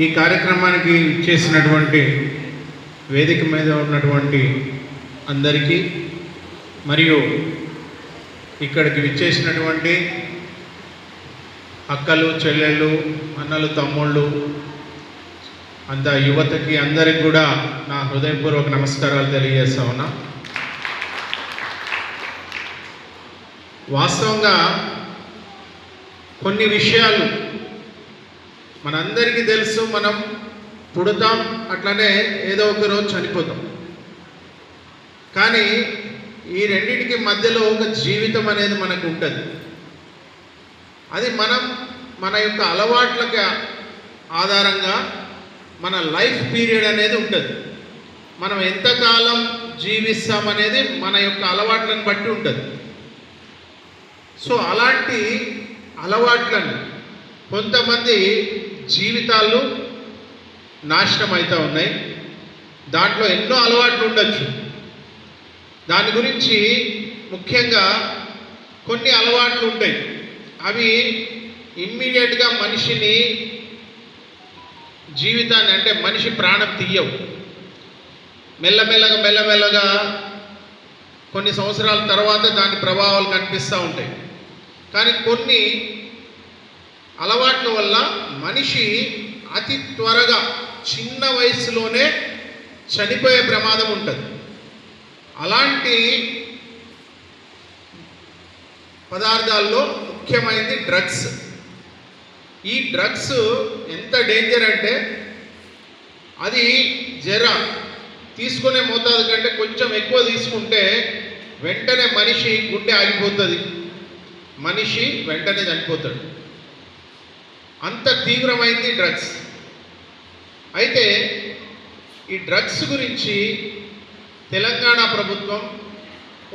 ఈ కార్యక్రమానికి చేసినటువంటి వేదిక మీద ఉన్నటువంటి అందరికీ మరియు ఇక్కడికి విచ్చేసినటువంటి అక్కలు చెల్లెళ్ళు అన్నలు తమ్ముళ్ళు అంత యువతకి అందరికి కూడా నా హృదయపూర్వక నమస్కారాలు తెలియజేస్తా ఉన్నా. వాస్తవంగా కొన్ని విషయాలు మనందరికీ తెలుసు మనం పుడతాం అట్లనే ఏదో ఒక రోజు చనిపోతాం. కానీ ఈ రెండింటికి మధ్యలో ఒక జీవితం అనేది మనకు ఉంటుంది. అది మనం మన యొక్క అలవాట్లకి ఆధారంగా మన లైఫ్ పీరియడ్ అనేది ఉంటుంది. మనం ఎంతకాలం జీవిస్తాం అనేది మన యొక్క అలవాట్లను బట్టి ఉంటుంది. సో అలాంటి అలవాట్లను కొంతమంది జీవితాలు నాశనం అవుతూ ఉన్నాయి. దాంట్లో ఎన్నో అలవాట్లు ఉండొచ్చు. దాని గురించి ముఖ్యంగా కొన్ని అలవాట్లు ఉంటాయి. అవి ఇమ్మీడియట్గా మనిషిని జీవితాన్ని అంటే మనిషి ప్రాణం తీయవు. మెల్లమెల్లగా మెల్లమెల్లగా కొన్ని సంవత్సరాల తర్వాత దాని ప్రభావాలు కనిపిస్తూ ఉంటాయి. కానీ కొన్ని అలవాట్ల వల్ల మనిషి అతి త్వరగా చిన్న వయసులోనే చనిపోయే ప్రమాదం ఉంటుంది. అలాంటి పదార్థాల్లో ముఖ్యమైనది డ్రగ్స్. ఈ డ్రగ్స్ ఎంత డేంజర్ అంటే అది జర తీసుకునే మోతాదు కంటే కొంచెం ఎక్కువ తీసుకుంటే వెంటనే మనిషి గుండె ఆగిపోతుంది. మనిషి వెంటనే చనిపోతాడు. అంత తీవ్రమైంది డ్రగ్స్. అయితే ఈ డ్రగ్స్ గురించి తెలంగాణ ప్రభుత్వం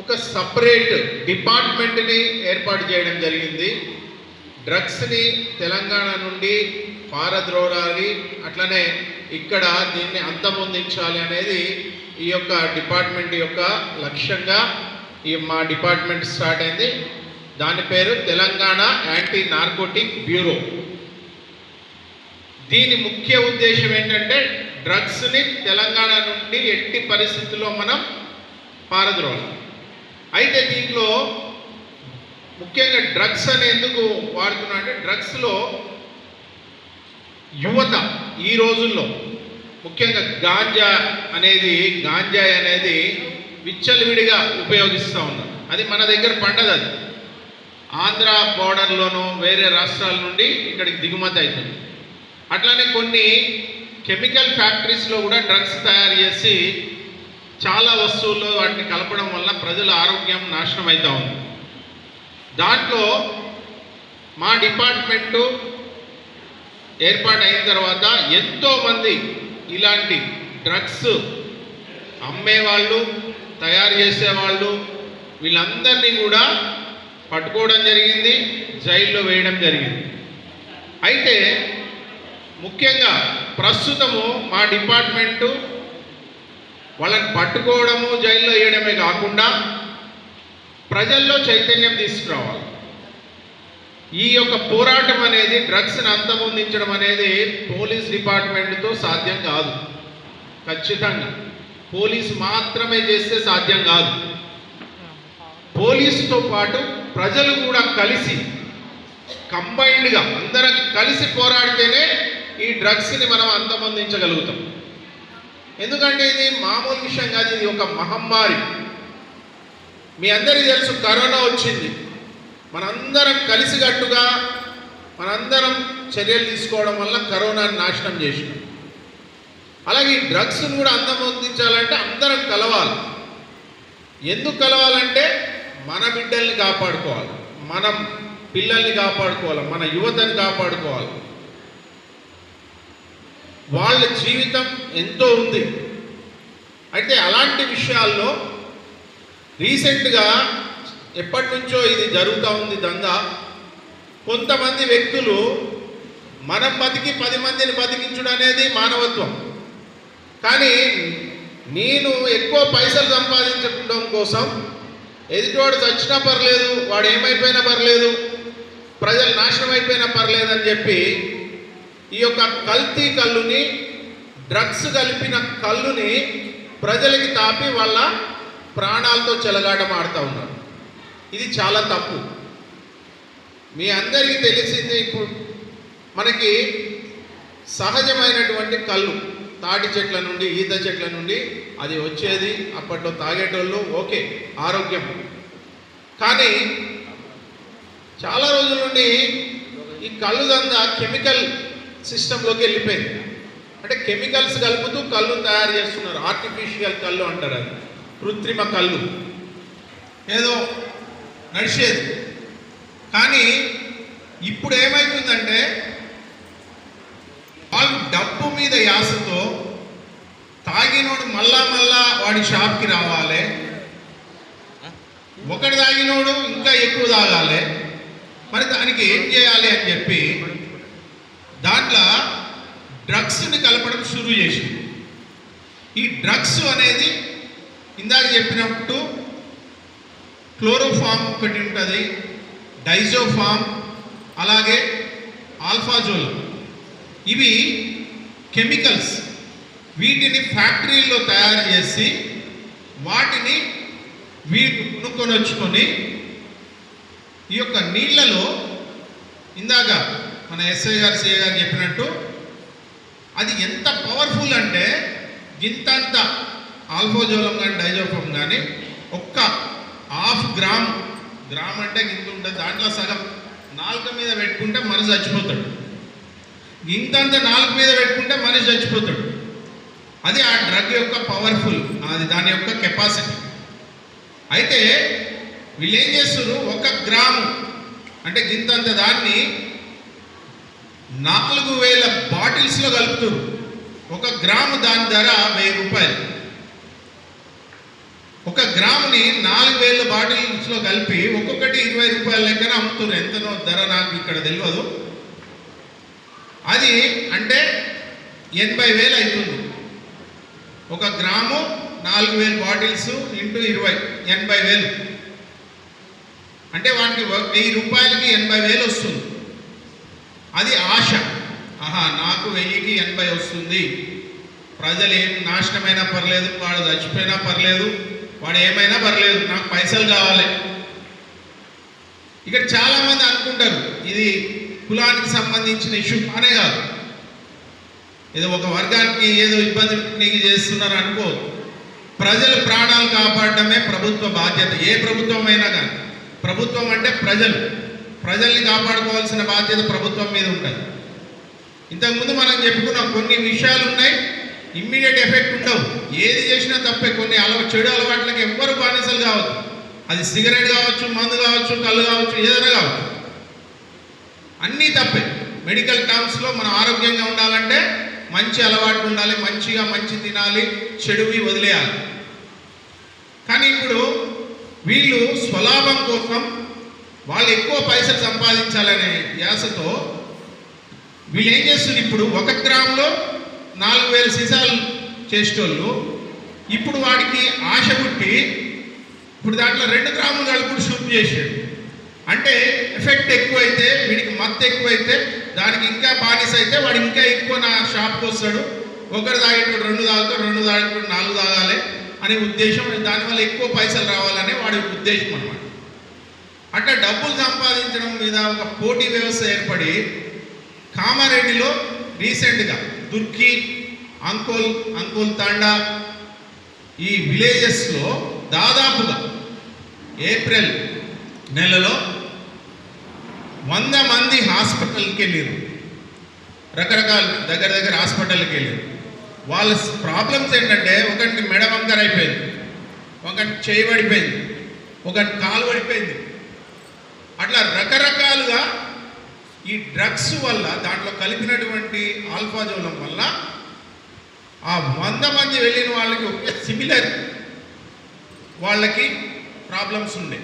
ఒక సపరేట్ డిపార్ట్మెంట్ని ఏర్పాటు చేయడం జరిగింది. డ్రగ్స్ని తెలంగాణ నుండి పారద్రోలాలి అట్లనే ఇక్కడ దీన్ని అంతమొందించాలి అనేది ఈ యొక్క డిపార్ట్మెంట్ యొక్క లక్ష్యంగా ఈ మా డిపార్ట్మెంట్ స్టార్ట్ అయింది. దాని పేరు తెలంగాణ యాంటీ నార్కోటిక్ బ్యూరో. దీని ముఖ్య ఉద్దేశం ఏంటంటే డ్రగ్స్ని తెలంగాణ నుండి ఎట్టి పరిస్థితుల్లో మనం పారద్రోలాలి అయితే దీంట్లో ముఖ్యంగా డ్రగ్స్ అని ఎందుకు వాడుతున్నా అంటే డ్రగ్స్లో యువత ఈ రోజుల్లో ముఖ్యంగా గాంజా అనేది గాంజా అనేది విచ్చలవిడిగా ఉపయోగిస్తూ ఉన్నారు. అది మన దగ్గర పండదు అది. ఆంధ్ర బార్డర్లోనూ వేరే రాష్ట్రాల నుండి ఇక్కడికి దిగుమతి అవుతుంది. అట్లానే కొన్ని కెమికల్ ఫ్యాక్టరీస్లో కూడా డ్రగ్స్ తయారు చేసి చాలా వస్తువుల్లో వాటిని కలపడం వల్ల ప్రజల ఆరోగ్యం నాశనం అవుతూ ఉంది. దాంట్లో మా డిపార్ట్మెంటు ఏర్పాటు అయిన తర్వాత ఎంతోమంది ఇలాంటి డ్రగ్స్ అమ్మేవాళ్ళు తయారు చేసేవాళ్ళు వీళ్ళందరినీ కూడా పట్టుకోవడం జరిగింది జైల్లో వేయడం జరిగింది. అయితే ముఖ్యంగా ప్రస్తుతము మా డిపార్ట్మెంటు వాళ్ళని పట్టుకోవడము జైల్లో వేయడమే కాకుండా ప్రజల్లో చైతన్యం తీసుకురావాలి. ఈ యొక్క పోరాటం అనేది డ్రగ్స్ని అంతమొందించడం అనేది పోలీస్ డిపార్ట్మెంట్తో సాధ్యం కాదు. ఖచ్చితంగా పోలీసు మాత్రమే చేస్తే సాధ్యం కాదు. పోలీసుతో పాటు ప్రజలు కూడా కలిసి కంబైన్డ్గా అందరం కలిసి పోరాడితేనే ఈ డ్రగ్స్ని మనం అంతమొందించగలుగుతాం. ఎందుకంటే ఇది మామూలు విషయం కాదు ఇది ఒక మహమ్మారి. మీ అందరికీ తెలుసు కరోనా వచ్చింది. మనందరం కలిసికట్టుగా మనందరం చర్యలు తీసుకోవడం వల్ల కరోనాని నాశనం చేసినాం అలాగే ఈ డ్రగ్స్ను కూడా అంతమొందించాలంటే అందరం కలవాలి. ఎందుకు కలవాలంటే మన బిడ్డల్ని కాపాడుకోవాలి. మనం పిల్లల్ని కాపాడుకోవాలి. మన యువతని కాపాడుకోవాలి. వాళ్ళ జీవితం ఎంతో ఉంది. అయితే అలాంటి విషయాల్లో రీసెంట్గా ఎప్పటి నుంచో ఇది జరుగుతూ ఉంది దందా. కొంతమంది వ్యక్తులు మనం బతికి పది మందిని బతికించడం అనేది మానవత్వం. కానీ నేను ఎక్కువ పైసలు సంపాదించడం కోసం ఎదుటివాడు చచ్చినా పర్లేదు వాడు ఏమైపోయినా పర్లేదు ప్రజలు నాశనం అయిపోయినా పర్లేదు అని చెప్పి ఈ యొక్క కల్తీ కళ్ళుని డ్రగ్స్ కలిపిన కళ్ళుని ప్రజలకి తాపి వాళ్ళ ప్రాణాలతో చెలగాటం ఆడుతూ ఉన్నారు. ఇది చాలా తప్పు. మీ అందరికీ తెలిసింది ఇప్పుడు మనకి సహజమైనటువంటి కళ్ళు తాటి చెట్ల నుండి ఈత చెట్ల నుండి అది వచ్చేది అప్పట్లో తాగేటోళ్ళు ఓకే ఆరోగ్యం. కానీ చాలా రోజుల నుండి ఈ కళ్ళు దంద కెమికల్ సిస్టంలోకి వెళ్ళిపోయింది. అంటే కెమికల్స్ కలుపుతూ కళ్ళు తయారు చేస్తున్నారు. ఆర్టిఫిషియల్ కళ్ళు అంటారు అది. కృత్రిమ కళ్ళు. ఏదో నడిచేది. కానీ ఇప్పుడు ఏమవుతుందంటే వాళ్ళు డబ్బు మీద యాసతో తాగినోడు మళ్ళా మళ్ళా వాడి షాప్కి రావాలి. ఒకటి తాగినోడు ఇంకా ఎక్కువ తాగాలి. మరి దానికి ఏం చేయాలి అని చెప్పి దాంట్లో డ్రగ్స్ని కలపడం షురూ చేసింది. ఈ డ్రగ్స్ అనేది ఇందాక చెప్పినట్టు క్లోరోఫామ్ ఒకటి ఉంటుంది డైజోఫామ్ అలాగే ఆల్ఫాజోల్. ఇవి కెమికల్స్. వీటిని ఫ్యాక్టరీల్లో తయారు చేసి వాటిని వీటిని కొనొచ్చుకొని ఈ యొక్క నీళ్ళలో ఇందాక మన ఎస్ఐ గారు సిఐ గారు చెప్పినట్టు అది ఎంత పవర్ఫుల్ అంటే గింతంత ఆల్ఫోజోలం కానీ డైజోఫం కానీ ఒక్క హాఫ్ గ్రామ్ గ్రామ్ అంటే గింత ఉంటుంది. దాంట్లో సగం నాలుక మీద పెట్టుకుంటే మనిషి చచ్చిపోతాడు. ఇంతంత నాలుగు మీద పెట్టుకుంటే మనిషి చచ్చిపోతాడు. అది ఆ డ్రగ్ యొక్క పవర్ఫుల్ అది దాని యొక్క కెపాసిటీ అయితే వీళ్ళు ఏం చేస్తారు ఒక గ్రాము అంటే గింతంత దాన్ని నాలుగు వేల బాటిల్స్లో కలుపుతారు. ఒక గ్రాము దాని ధర వెయ్యి రూపాయలు. ఒక గ్రాముని నాలుగు వేల బాటిల్స్లో కలిపి ఒక్కొక్కటి ఇరవై రూపాయల లెక్కన అమ్ముతున్నారు ఎంతనో ధర నాకు ఇక్కడ తెలియదు అది అంటే ఎనభై వేలు అవుతుంది. ఒక గ్రాము నాలుగు వేలు బాటిల్స్ ఇంటూ ఇరవై ఎనభై వేలు. అంటే వాటికి వెయ్యి రూపాయలకి ఎనభై వేలు వస్తుంది. అది ఆశ. ఆహా నాకు వెయ్యికి ఎనభై వస్తుంది. ప్రజలు ఏం నాశనమైనా పర్లేదు వాడు చచ్చిపోయినా పర్లేదు వాడు ఏమైనా పర్లేదు నాకు పైసలు కావాలి. ఇక్కడ చాలామంది అనుకుంటారు ఇది కులానికి సంబంధించిన ఇష్యూ కానే కాదు. ఏదో ఒక వర్గానికి ఏదో ఇబ్బంది చేస్తున్నారు అనుకో ప్రజల ప్రాణాలు కాపాడడమే ప్రభుత్వ బాధ్యత ఏ ప్రభుత్వం అయినా కానీ. ప్రభుత్వం అంటే ప్రజలు. ప్రజల్ని కాపాడుకోవాల్సిన బాధ్యత ప్రభుత్వం మీద ఉంటుంది. ఇంతకుముందు మనం చెప్పుకున్న కొన్ని విషయాలు ఉన్నాయి ఇమ్మీడియట్ ఎఫెక్ట్ ఉండవు. ఏది చేసినా తప్పే కొన్ని అలవా చెడు అలవాట్లకి ఎవ్వరు బానిసలు కావద్దు. అది సిగరెట్ కావచ్చు మందు కావచ్చు కళ్ళు కావచ్చు ఏదైనా కావచ్చు. అన్నీ తప్పే. మెడికల్ టర్మ్స్లో మనం ఆరోగ్యంగా ఉండాలంటే మంచి అలవాట్లు ఉండాలి మంచిగా మంచి తినాలి చెడువి వదిలేయాలి. కానీ ఇప్పుడు వీళ్ళు స్వలాభం కోసం వాళ్ళు ఎక్కువ పైసలు సంపాదించాలనే యాసతో వీళ్ళు ఏం చేస్తున్నారు ఇప్పుడు? ఒక గ్రాములో నాలుగు వేల సీసాలు చేసేటోళ్ళు. ఇప్పుడు వాడికి ఆశ పుట్టి ఇప్పుడు దాంట్లో రెండు గ్రాములు కలుపుడు షూట్ చేసాడు అంటే ఎఫెక్ట్ ఎక్కువైతే వీడికి మత్తు ఎక్కువైతే దానికి ఇంకా బానిస అయితే వాడు ఇంకా ఎక్కువ నా షాప్కి వస్తాడు. ఒకరు తాగేటప్పుడు రెండు తాగుతాడు రెండు తాగేటప్పుడు నాలుగు తాగాలి అనే ఉద్దేశం. దానివల్ల ఎక్కువ పైసలు రావాలనే వాడి ఉద్దేశం అనమాట అంటే డబ్బులు సంపాదించడం మీద ఒక పోటీ వ్యవస్థ ఏర్పడి కామారెడ్డిలో రీసెంట్గా దుర్కి అంకోల్ అంకోల్ తాండా ఈ విలేజెస్లో దాదాపుగా ఏప్రిల్ నెలలో వంద మంది హాస్పిటల్కి వెళ్ళారు రకరకాల దగ్గర దగ్గర హాస్పిటల్కి వెళ్ళారు వాళ్ళ ప్రాబ్లమ్స్ ఏంటంటే ఒకటి మెడ వంకర అయిపోయింది ఒకటి చేయి పడిపోయింది ఒకటి కాలు పడిపోయింది. అట్లా రకరకాలుగా ఈ డ్రగ్స్ వల్ల దాంట్లో కలిపినటువంటి ఆల్ఫాజోలం వల్ల ఆ వంద మంది వెళ్ళిన వాళ్ళకి ఒకే సిమిలర్ వాళ్ళకి ప్రాబ్లమ్స్ ఉండే.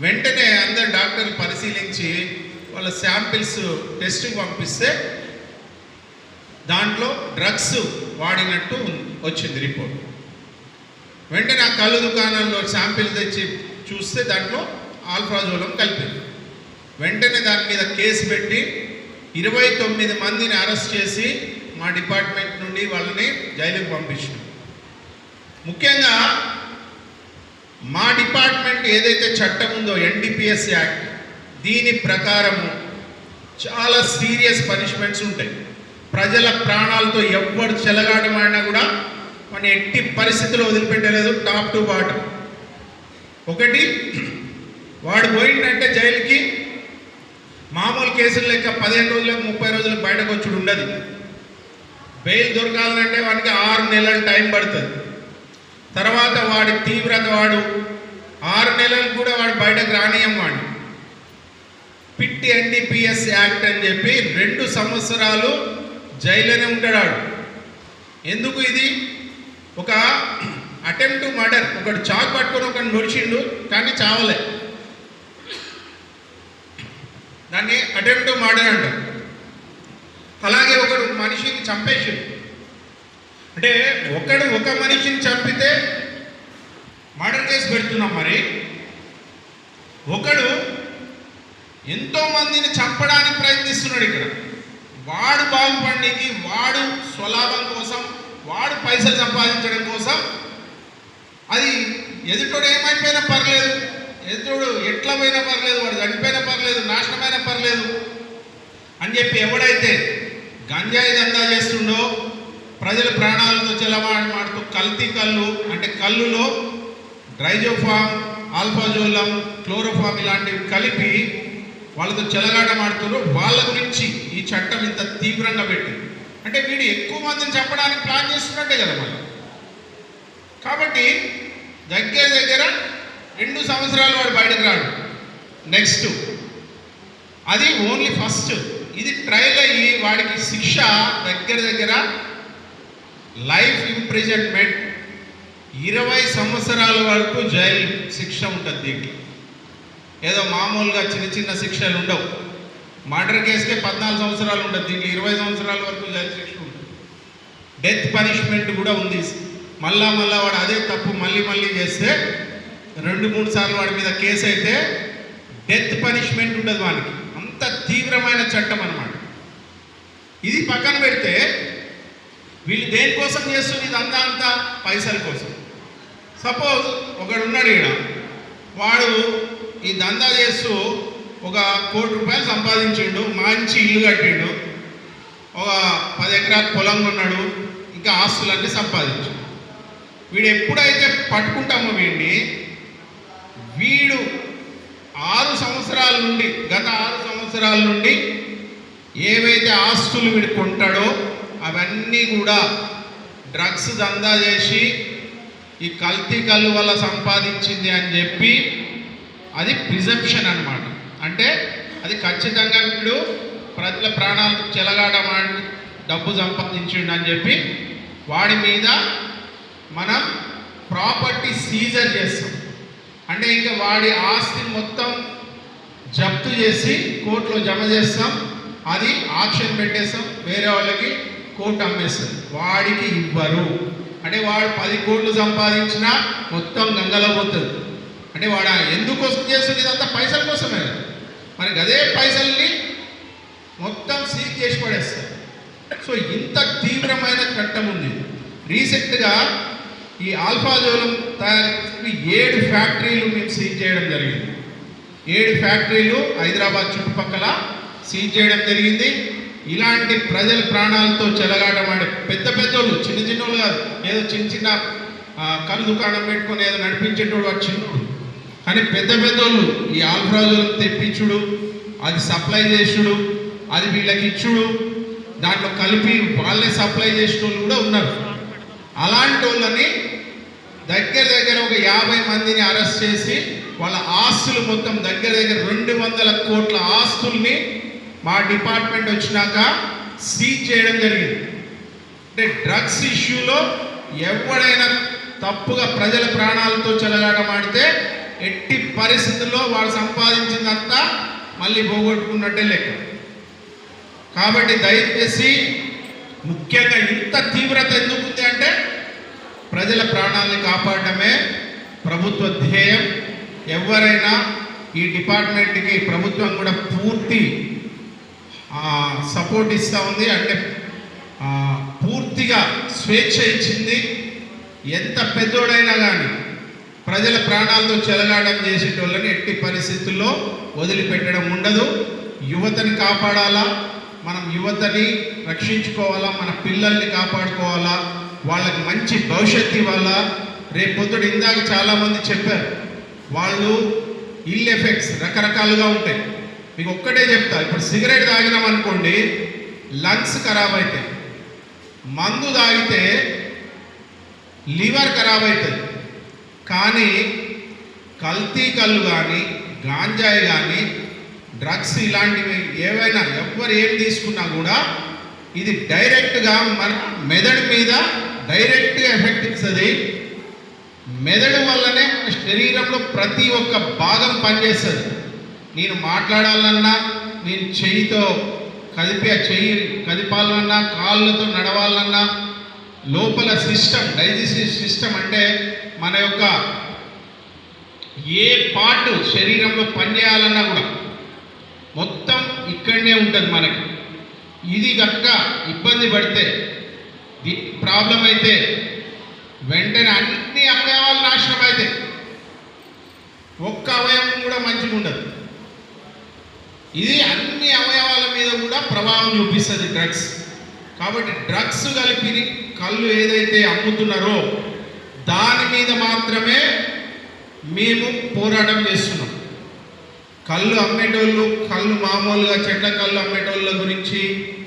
వెంటనే అందరు డాక్టర్లు పరిశీలించి వాళ్ళ శాంపిల్స్ టెస్ట్కి పంపిస్తే దాంట్లో డ్రగ్స్ వాడినట్టు వచ్చింది రిపోర్ట్ వెంటనే ఆ కళ్ళు దుకాణంలో శాంపిల్ తెచ్చి చూస్తే దాంట్లో ఆల్ఫ్రాజోలం కలిపారు. వెంటనే దాని మీద కేసు పెట్టి ఇరవై తొమ్మిది మందిని అరెస్ట్ చేసి మా డిపార్ట్మెంట్ నుండి వాళ్ళని జైలుకు పంపించాం ముఖ్యంగా మా డిపార్ట్మెంట్ ఏదైతే చట్టం ఉందో ఎన్డిపిఎస్ యాక్ట్ దీని ప్రకారము చాలా సీరియస్ పనిష్మెంట్స్ ఉంటాయి. ప్రజల ప్రాణాలతో ఎవ్వరు చెలగాటమాడినా కూడా మన ఎట్టి పరిస్థితుల్లో వదిలిపెట్టలేదు టాప్ టు బాటం ఒకటి వాడు పోయిందంటే జైలుకి. మామూలు కేసులు లెక్క పదిహేను రోజులకు ముప్పై రోజులకు బయటకు వచ్చి ఉండదు. బెయిల్ దొరకాలంటే వాడికి ఆరు నెలల టైం పడుతుంది. తర్వాత వాడి తీవ్రత వాడు ఆరు నెలలు కూడా వాడు బయటకు రానియం వాడు. పిట్టి ఎన్డిపిఎస్ యాక్ట్ అని చెప్పి రెండు సంవత్సరాలు జైల్లోనే ఉంటాడు వాడు. ఎందుకు ఇది? ఒక అటెంప్ట్ మర్డర్. ఒకడు చాకు పట్టుకొని ఒకటి నొడిచిండు కానీ చావలే. దాన్ని అటెంప్ట్ మర్డర్ అలాగే ఒకడు మనిషిని చంపేసాడు అంటే ఒకడు ఒక మనిషిని చంపితే మర్డర్ కేసు పెడుతున్నాం మరి. ఒకడు ఎంతో మందిని చంపడానికి ప్రయత్నిస్తున్నాడు ఇక్కడ. వాడు బాగుపడడానికి వాడు స్వలాభం కోసం వాడు పైసలు సంపాదించడం కోసం అది ఎదుటోడు ఏమైపోయినా పర్లేదు. ఎదుటోడు ఎట్లా పోయినా పర్లేదు వాడు చనిపోయినా పర్లేదు నాశనమైనా పర్లేదు. అని చెప్పి ఎవడైతే గంజాయి దందా చేస్తుండో ప్రజల ప్రాణాలతో చెలమాడుతూ కల్తీ కళ్ళు అంటే కళ్ళులో డ్రైజోఫామ్ ఆల్ఫాజోలం క్లోరోఫామ్ ఇలాంటివి కలిపి వాళ్ళతో చెలగాటమాడుతున్నారు వాళ్ళ గురించి ఈ చట్టం ఇంత తీవ్రంగా పెట్టి అంటే వీడు ఎక్కువ మందిని చంపడానికి ప్లాన్ చేస్తున్నట్టే కదా మళ్ళీ. కాబట్టి దగ్గర దగ్గర రెండు సంవత్సరాలు వాడు బయటకు రాడు. నెక్స్ట్ అది ఓన్లీ ఫస్ట్ ఇది ట్రయల్ అయ్యి వాడికి శిక్ష దగ్గర దగ్గర లైఫ్ ఇంప్రిజన్మెంట్ ఇరవై సంవత్సరాల వరకు జైలు శిక్ష ఉంటుంది దీనికి. ఏదో మామూలుగా చిన్న చిన్న శిక్షలు ఉండవు. మర్డర్ కేసుకే పద్నాలుగు సంవత్సరాలు ఉంటుంది. దీంట్లో ఇరవై సంవత్సరాల వరకు జైలు శిక్ష ఉంటుంది. డెత్ పనిష్మెంట్ కూడా ఉంది. మళ్ళా మళ్ళా వాడు అదే తప్పు మళ్ళీ మళ్ళీ చేస్తే రెండు మూడు సార్లు వాడి మీద కేసు అయితే డెత్ పనిష్మెంట్ ఉండదు వానికి. అంత తీవ్రమైన చట్టం అనమాట ఇది పక్కన పెడితే వీళ్ళు దేనికోసం చేస్తుంది ఇదంతా అంతా పైసల కోసం. సపోజ్ ఒకడు ఉన్నాడు ఇక్కడ వాడు ఈ దందా చేస్తూ ఒక కోటి రూపాయలు సంపాదించిండు మంచి ఇల్లు కట్టిండు ఒక పది ఎకరాల పొలం కొన్నాడు ఇంకా ఆస్తులన్నీ సంపాదించాడు. వీడు ఎప్పుడైతే పట్టుకుంటామో వీడిని వీడు ఆరు సంవత్సరాల నుండి గత ఆరు సంవత్సరాల నుండి ఏవైతే ఆస్తులు వీడు కొంటాడో అవన్నీ కూడా డ్రగ్స్ దందా చేసి ఈ కల్తీ కళ్ళు వల్ల సంపాదించింది అని చెప్పి అది ప్రిజంప్షన్ అనమాట అంటే అది ఖచ్చితంగా వీడు ప్రజల ప్రాణాలకు చెలగాటమాడి డబ్బు సంపాదించిండు అని చెప్పి వాడి మీద మనం ప్రాపర్టీ సీజర్ చేస్తాం. అంటే ఇంకా వాడి ఆస్తి మొత్తం జప్తు చేసి కోర్టులో జమ చేస్తాం. అది ఆప్షన్ పెట్టేస్తాం. వేరే వాళ్ళకి కోర్టు అమ్మేస్తుంది వాడికి ఇవ్వరు. అంటే వాడు పది కోట్లు సంపాదించినా మొత్తం గంగలో పోతుంది. అంటే వాడు ఆ ఎందుకోసం చేస్తుంది ఇదంతా పైసల కోసమే. మరి అదే పైసల్ని మొత్తం సీజ్ చేసి పడేస్తారు సో ఇంత తీవ్రమైన చట్టం ఉంది. రీసెంట్గా ఈ ఆల్ఫాజోలం తయారు ఏడు ఫ్యాక్టరీలు మేము సీజ్ చేయడం జరిగింది. ఏడు ఫ్యాక్టరీలు హైదరాబాద్ చుట్టుపక్కల సీజ్ చేయడం జరిగింది. ఇలాంటి ప్రజల ప్రాణాలతో చెలగాటమాడే పెద్ద పెద్దోళ్ళు చిన్న చిన్నోళ్ళు కాదు. ఏదో చిన్న చిన్న కళ్ళు దుకాణం పెట్టుకొని ఏదో నడిపించేటోడు వాడు చిన్నోడు. కానీ పెద్ద పెద్దోళ్ళు ఈ ఆల్ఫ్రాజోలం తెప్పించుడు అది సప్లై చేసుడు అది వీళ్ళకి ఇచ్చుడు దాంట్లో కలిపి వాళ్ళే సప్లై చేసిన వాళ్ళు కూడా ఉన్నారు. అలాంటి వాళ్ళని దగ్గర దగ్గర ఒక యాభై మందిని అరెస్ట్ చేసి వాళ్ళ ఆస్తులు మొత్తం దగ్గర దగ్గర రెండు వందల కోట్ల ఆస్తుల్ని మా డిపార్ట్మెంట్ వచ్చినాక సీజ్ చేయడం జరిగింది. అంటే డ్రగ్స్ ఇష్యూలో ఎవడైనా తప్పుగా ప్రజల ప్రాణాలతో చెలగాటమాడితే ఎట్టి పరిస్థితుల్లో వాడు సంపాదించిందంతా మళ్ళీ పోగొట్టుకున్నట్టే లెక్క. కాబట్టి దయచేసి ముఖ్యంగా ఇంత తీవ్రత ఎందుకు ఉంది అంటే ప్రజల ప్రాణాలను కాపాడటమే ప్రభుత్వ ధ్యేయం. ఎవరైనా ఈ డిపార్ట్మెంట్కి ప్రభుత్వం కూడా పూర్తి సపోర్ట్ ఇస్తూ ఉంది. అంటే పూర్తిగా స్వేచ్ఛ ఇచ్చింది. ఎంత పెద్దోడైనా కానీ ప్రజల ప్రాణాలతో చెలగాడం చేసేటోళ్ళని ఎట్టి పరిస్థితుల్లో వదిలిపెట్టడం ఉండదు. యువతని కాపాడాలా? మనం యువతని రక్షించుకోవాలా? మన పిల్లల్ని కాపాడుకోవాలా? వాళ్ళకి మంచి భవిష్యత్తు ఇవ్వాలా? రేపు పొద్దుడు ఇందాక చాలామంది చెప్పారు. వాళ్ళు ఇల్ ఎఫెక్ట్స్ రకరకాలుగా ఉంటాయి. మీకు ఒక్కటే చెప్తా ఇప్పుడు సిగరెట్ తాగినాం అనుకోండి లంగ్స్ ఖరాబ్ అవుతాయి మందు తాగితే లివర్ ఖరాబ్ అవుతుంది కానీ కల్తీ కళ్ళు కానీ గాంజాయి కానీ డ్రగ్స్ ఇలాంటివి ఏవైనా ఎవరు ఏం తీసుకున్నా కూడా ఇది డైరెక్ట్గా మన మెదడు మీద డైరెక్ట్గా ఎఫెక్ట్ ఇస్తుంది మెదడు వల్లనే మన శరీరంలో ప్రతి ఒక్క భాగం పనిచేస్తుంది. నేను మాట్లాడాలన్నా నేను చెయ్యితో కదిపి ఆ చెయ్యి కదిపాలన్నా కాళ్ళతో నడవాలన్నా లోపల సిస్టమ్ డైజెస్టివ్ సిస్టమ్ అంటే మన యొక్క ఏ పార్ట్ శరీరంలో పనిచేయాలన్నా కూడా మొత్తం ఇక్కడనే ఉంటుంది మనకి. ఇది కనుక ఇబ్బంది పడితే ప్రాబ్లం అయితే వెంటనే అన్ని అవయవాలు నాశనం అయితే ఒక్క అవయవం కూడా మంచిగా ఉండదు. ఇది అన్ని అవయవాల మీద కూడా ప్రభావం చూపిస్తుంది డ్రగ్స్ కాబట్టి డ్రగ్స్ కలిపి కళ్ళు ఏదైతే అమ్ముతున్నారో దాని మీద మాత్రమే మేము పోరాటం చేస్తున్నాం. కళ్ళు అమ్మేటోళ్ళు కళ్ళు మామూలుగా చెడ్డ కళ్ళు అమ్మేటోళ్ళ గురించి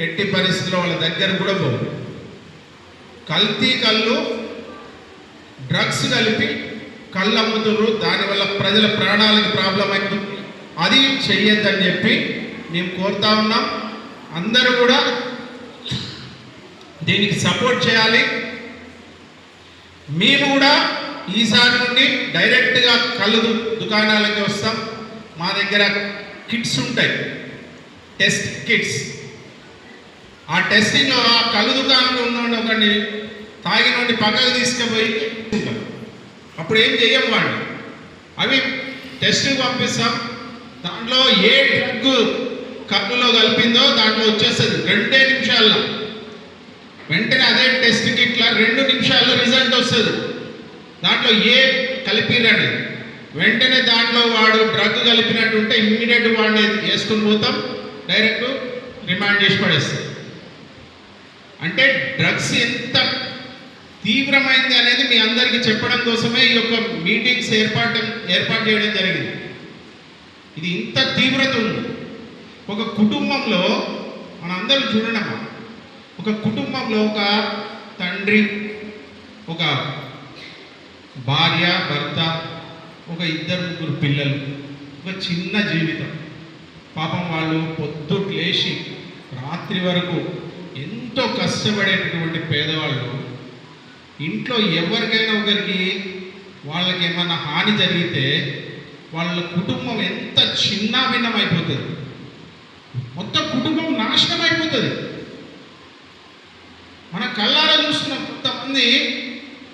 ఎట్టి పరిస్థితుల్లో వాళ్ళ దగ్గర కూడా పోవు. కల్తీ కళ్ళు డ్రగ్స్ కలిపి కళ్ళు అమ్ముతున్నారు దానివల్ల ప్రజల ప్రాణాలకు ప్రాబ్లం అవుతుంది అది చెయ్యొద్దని చెప్పి మేము కోరుతా ఉన్నాం. అందరూ కూడా దీనికి సపోర్ట్ చేయాలి. మేము కూడా ఈసారి నుండి డైరెక్ట్గా కళ్ళు దుకాణాలకి వస్తాం. మా దగ్గర కిట్స్ ఉంటాయి. Test kits. ఆ టెస్టింగ్లో ఆ కళ్ళు దుకాణంలో ఉన్నోడిని ఒకటి తాగినోడిని పక్కకు తీసుకుపోయి ఉంటాం. అప్పుడు ఏం చెయ్యం వాడిని అవి టెస్ట్కి పంపిస్తాం. దాంట్లో ఏ డ్రగ్ కప్పులో కలిపిందో దాంట్లో వచ్చేస్తుంది. రెండే నిమిషాల్లో. వెంటనే అదే టెస్ట్ కిట్లా రెండు నిమిషాల్లో రిజల్ట్ వస్తుంది. దాంట్లో ఏ కలిపిరని. వెంటనే దాంట్లో వాడు డ్రగ్ కలిపినట్టు ఉంటే ఇమ్మీడియట్ వాడిని వేసుకుని పోతాం. డైరెక్ట్ రిమాండ్ చేసి పడేస్తాం. అంటే డ్రగ్స్ ఎంత తీవ్రమైంది అనేది మీ అందరికీ చెప్పడం కోసమే ఈ యొక్క మీటింగ్స్ ఏర్పాటు ఏర్పాటు చేయడం జరిగింది. ఇది ఇంత తీవ్రత ఉంది. ఒక కుటుంబంలో మనందరూ చూడడమ్మా ఒక కుటుంబంలో ఒక తండ్రి ఒక భార్య భర్త ఒక ఇద్దరు ముగ్గురు పిల్లలు ఒక చిన్న జీవితం. పాపం వాళ్ళు పొద్దుట్లేసి రాత్రి వరకు ఎంతో కష్టపడేటటువంటి పేదవాళ్ళు ఇంట్లో ఎవరికైనా ఒకరికి వాళ్ళకి ఏమైనా హాని జరిగితే వాళ్ళ కుటుంబం ఎంత చిన్న భిన్నం అయిపోతుంది. మొత్తం కుటుంబం నాశనం అయిపోతుంది. మన కళ్ళారా చూస్తున్నాం కొంతమంది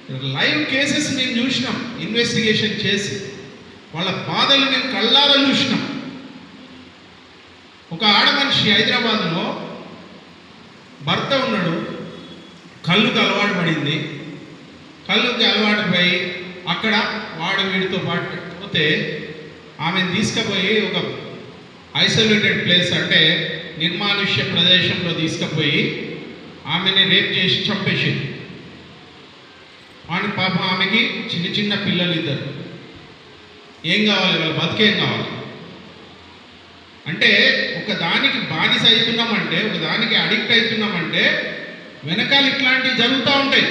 లైవ్ కేసెస్ మేము చూసినాం ఇన్వెస్టిగేషన్ చేసి. వాళ్ళ బాధలు మేము కళ్ళారా చూసినాం. ఒక ఆడ మనిషి హైదరాబాద్లో భర్త ఉన్నాడు కళ్ళుకి అలవాటు పడింది. కళ్ళుకి అలవాటు పోయి అక్కడ వాడు వీడితో పాటు పోతే ఆమెను తీసుకుపోయి ఒక ఐసోలేటెడ్ ప్లేస్ అంటే నిర్మానుష్య ప్రదేశంలో తీసుకుపోయి ఆమెని రేప్ చేసి చంపేసింది. వాడి పాపం ఆమెకి చిన్న చిన్న పిల్లలు ఇద్దరు. ఏం కావాలి? వాళ్ళ బతికేం కావాలి? అంటే ఒకదానికి బానిస అవుతున్నామంటే ఒక దానికి అడిక్ట్ అవుతున్నామంటే వెనకాల ఇట్లాంటివి జరుగుతూ ఉంటాయి.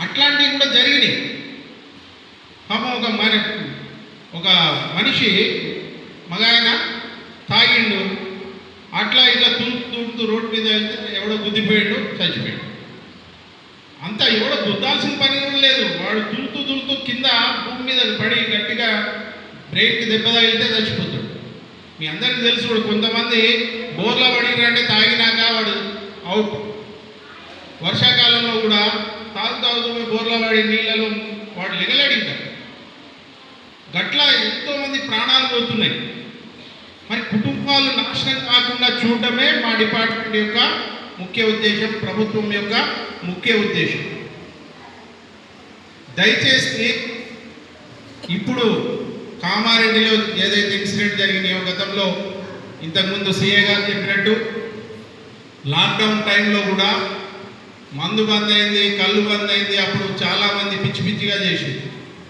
అట్లాంటివి కూడా జరిగినాయి. పాపం ఒక మన ఒక మనిషి మగాయన తాగిండు. అట్లా ఇట్లా తుడుతూ తుడుతూ రోడ్డు మీద వెళ్తే ఎవడో గుద్దిపోయాడు చచ్చిపోయాడు. అంతా ఎవడో గుద్దాల్సిన పని కూడా లేదు. వాడు తుడుతూ తుడుతూ కింద భూమి మీద పడి గట్టిగా బ్రేక్ దెబ్బ తగిలితే చచ్చిపోతాడు. మీ అందరికీ తెలుసు కొంతమంది బోర్ల పడినంటే తాగినాక వాడు అవుట్ వర్షాకాలంలో కూడా తాగు తాగుతూ బోర్ల పడి నీళ్ళలో వాడు లెగలేడు ఇంకా. గట్లా ఎంతోమంది ప్రాణాలు పోతున్నాయి. మరి కుటుంబాలు నాశనం కాకుండా చూడటమే మా డిపార్ట్మెంట్ యొక్క ముఖ్య ఉద్దేశం ప్రభుత్వం యొక్క ముఖ్య ఉద్దేశం. దయచేసి ఇప్పుడు కామారెడ్డిలో ఏదైతే ఇన్సిడెంట్ జరిగినాయో గతంలో ఇంతకుముందు సీఏ గారు చెప్పినట్టు లాక్డౌన్ టైంలో కూడా మందు బంద్ అయింది కళ్ళు బంద్ అయింది అప్పుడు చాలామంది పిచ్చి పిచ్చిగా చేసింది.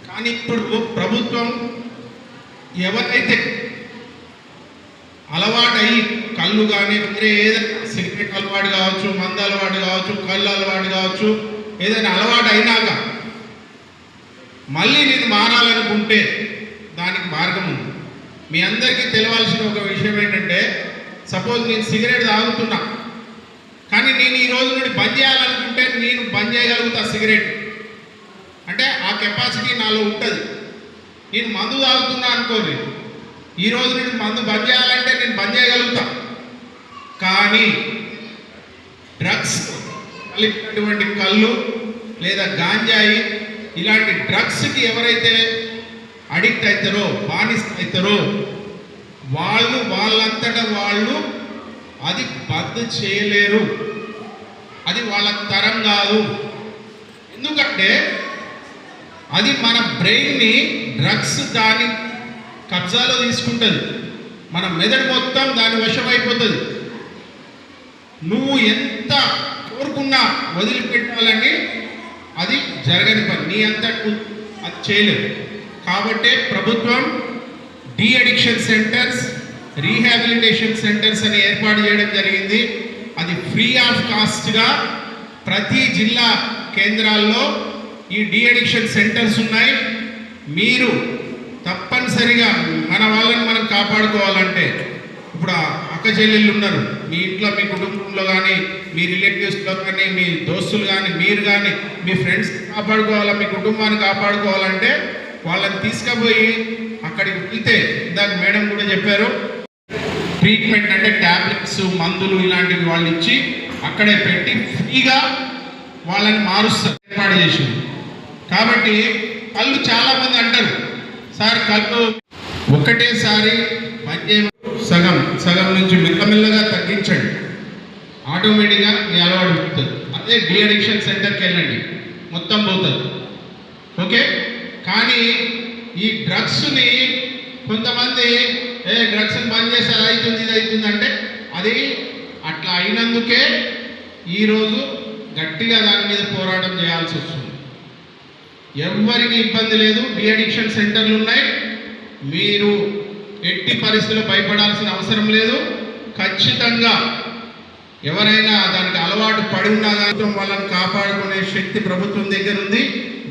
కానీ ఇప్పుడు ప్రభుత్వం ఎవరైతే అలవాటయి కళ్ళు కానీ వేరే ఏదైనా సిగరెట్ అలవాటు కావచ్చు మందు అలవాటు కావచ్చు కళ్ళు అలవాటు కావచ్చు ఏదైనా అలవాటు అయినాక మళ్ళీ నేను మారాలనుకుంటే దానికి మార్గం ఉంది. మీ అందరికీ తెలియాల్సిన ఒక విషయం ఏంటంటే సపోజ్ నేను సిగరెట్ తాగుతున్నా కానీ నేను ఈ రోజు నుండి బంద్ చేయాలనుకుంటే నేను బంద్ చేయగలుగుతా సిగరెట్. అంటే ఆ కెపాసిటీ నాలో ఉంటుంది. నేను మందు తాగుతున్నా అనుకోని ఈ రోజు నుండి మందు బంద్ చేయాలంటే నేను బంద్ చేయగలుగుతా. కానీ డ్రగ్స్ కలిపినటువంటి కళ్ళు లేదా గాంజాయి ఇలాంటి డ్రగ్స్కి ఎవరైతే అడిక్ట్ అవుతారో బానిస్ అవుతారో వాళ్ళు వాళ్ళంతటా వాళ్ళు అది బంద్ చేయలేరు. అది వాళ్ళ తరం కాదు. ఎందుకంటే అది మన బ్రెయిన్ని డ్రగ్స్ దాని కబ్జాలో తీసుకుంటుంది. మన మెదడు మొత్తం దాని వశమైపోతుంది నువ్వు ఎంత కోరుకున్నా వదిలిపెట్టాలని అది జరగని పని. నీ అంతా అది చేయలేదు కాబట్టే ప్రభుత్వం de addiction centres rehabilitation centres అని ఏర్పాటు చేయడం జరిగింది. అది ఫ్రీ ఆఫ్ కాస్ట్గా ప్రతి జిల్లా కేంద్రాల్లో ఈ డి అడిక్షన్ సెంటర్స్ ఉన్నాయి. మీరు తప్పనిసరిగా మన వాళ్ళని మనం కాపాడుకోవాలంటే ఇప్పుడు అక్క చెల్లెళ్ళు ఉన్నారు. మీ ఇంట్లో మీ కుటుంబంలో కానీ మీ రిలేటివ్స్లో కానీ మీ దోస్తులు కానీ మీరు కానీ మీ ఫ్రెండ్స్ కాపాడుకోవాలా మీ కుటుంబాన్ని కాపాడుకోవాలంటే వాళ్ళని తీసుకుపోయి అక్కడికి వెళ్తే ఇందాక మేడం కూడా చెప్పారు ట్రీట్మెంట్ అంటే ట్యాబ్లెట్స్ మందులు ఇలాంటివి వాళ్ళు ఇచ్చి అక్కడే పెట్టి ఫ్రీగా వాళ్ళని మారుస్తారు ఏర్పాటు చేసింది. కాబట్టి కళ్ళు చాలా మంది అంటారు సార్ కళ్ళు ఒకటేసారి మధ్య సగం సగం నుంచి మెల్లమెల్లగా తగ్గించండి. ఆటోమేటిక్గా మీ అలవాటు అదే డి అడిక్షన్ సెంటర్కి వెళ్ళండి. మొత్తం పోతుంది. ఓకే? కానీ ఈ డ్రగ్స్ని కొంతమంది ఏ డ్రగ్స్ని బంద్ చేస్తే అది అవుతుంది ఇది అవుతుంది? అంటే అది అట్లా అయినందుకే ఈరోజు గట్టిగా దాని మీద పోరాటం చేయాల్సి వస్తుంది. ఎవరికి ఇబ్బంది లేదు. డి అడిక్షన్ సెంటర్లు ఉన్నాయి. మీరు ఎట్టి పరిస్థితుల్లో భయపడాల్సిన అవసరం లేదు. ఖచ్చితంగా ఎవరైనా దానికి అలవాటు పడి ఉన్నా కానీ వాళ్ళని కాపాడుకునే శక్తి ప్రభుత్వం దగ్గర ఉంది.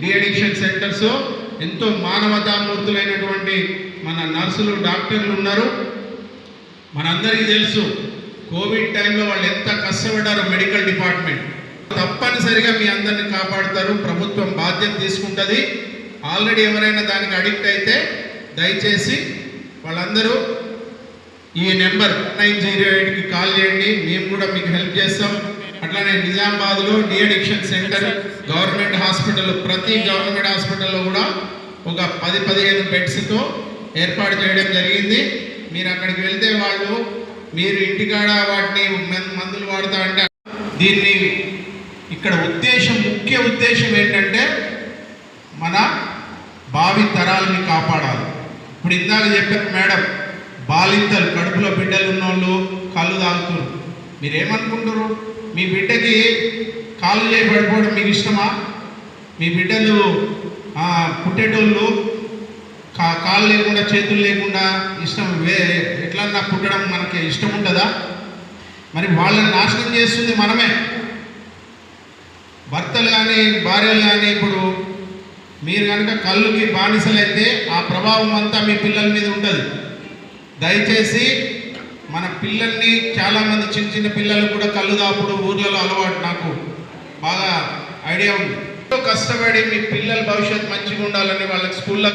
డి అడిక్షన్ సెంటర్స్ ఎంతో మానవతామూర్తులైనటువంటి మన నర్సులు డాక్టర్లు ఉన్నారు. మనందరికీ తెలుసు కోవిడ్ టైంలో వాళ్ళు ఎంత కష్టపడ్డారో మెడికల్ డిపార్ట్మెంట్. తప్పనిసరిగా మీ అందరిని కాపాడుతారు ప్రభుత్వం బాధ్యత తీసుకుంటుంది. ఆల్రెడీ ఎవరైనా దానికి అడిక్ట్ అయితే దయచేసి వాళ్ళందరూ ఈ నెంబర్ నైన్ జీరో ఎయిట్కి కాల్ చేయండి. మేము కూడా మీకు హెల్ప్ చేస్తాం. అట్లానే నిజామాబాద్లో de addiction centre government hospital ప్రతి గవర్నమెంట్ హాస్పిటల్లో కూడా ఒక పది పదిహేను బెడ్స్తో ఏర్పాటు చేయడం జరిగింది. మీరు అక్కడికి వెళ్తే వాళ్ళు మీరు ఇంటికాడ వాటిని మందులు వాడుతా అంటే దీన్ని ఇక్కడ ఉద్దేశం ముఖ్య ఉద్దేశం ఏంటంటే మన భావి తరాలని కాపాడాలి. ఇప్పుడు ఇందాక చెప్పారు మేడం బాలింతలు కడుపులో బిడ్డలు ఉన్నోళ్ళు కళ్ళు తాగుతున్నారు మీరేమనుకుంటారు మీ బిడ్డకి కాళ్ళు చేయి పడిపోవడం మీకు ఇష్టమా? మీ బిడ్డలు పుట్టేటోళ్ళు కా కాళ్ళు లేకుండా చేతులు లేకుండా ఇష్టం వే ఎట్లన్నా పుట్టడం మనకి ఇష్టం ఉంటుందా మరి వాళ్ళని నాశనం చేస్తుంది మనమే. భర్తలు కానీ భార్యలు కానీ ఇప్పుడు మీరు కనుక కళ్ళుకి బానిసలైతే ఆ ప్రభావం అంతా మీ పిల్లల మీద ఉంటుంది దయచేసి మన పిల్లల్ని చాలామంది చిన్న చిన్న పిల్లలు కూడా కళ్ళు దాపుడు ఊర్లలో అలవాటు నాకు. బాగా ఐడియా ఉంది. కష్టపడి మీ పిల్లల భవిష్యత్తు మంచిగా ఉండాలని వాళ్ళకి స్కూల్లో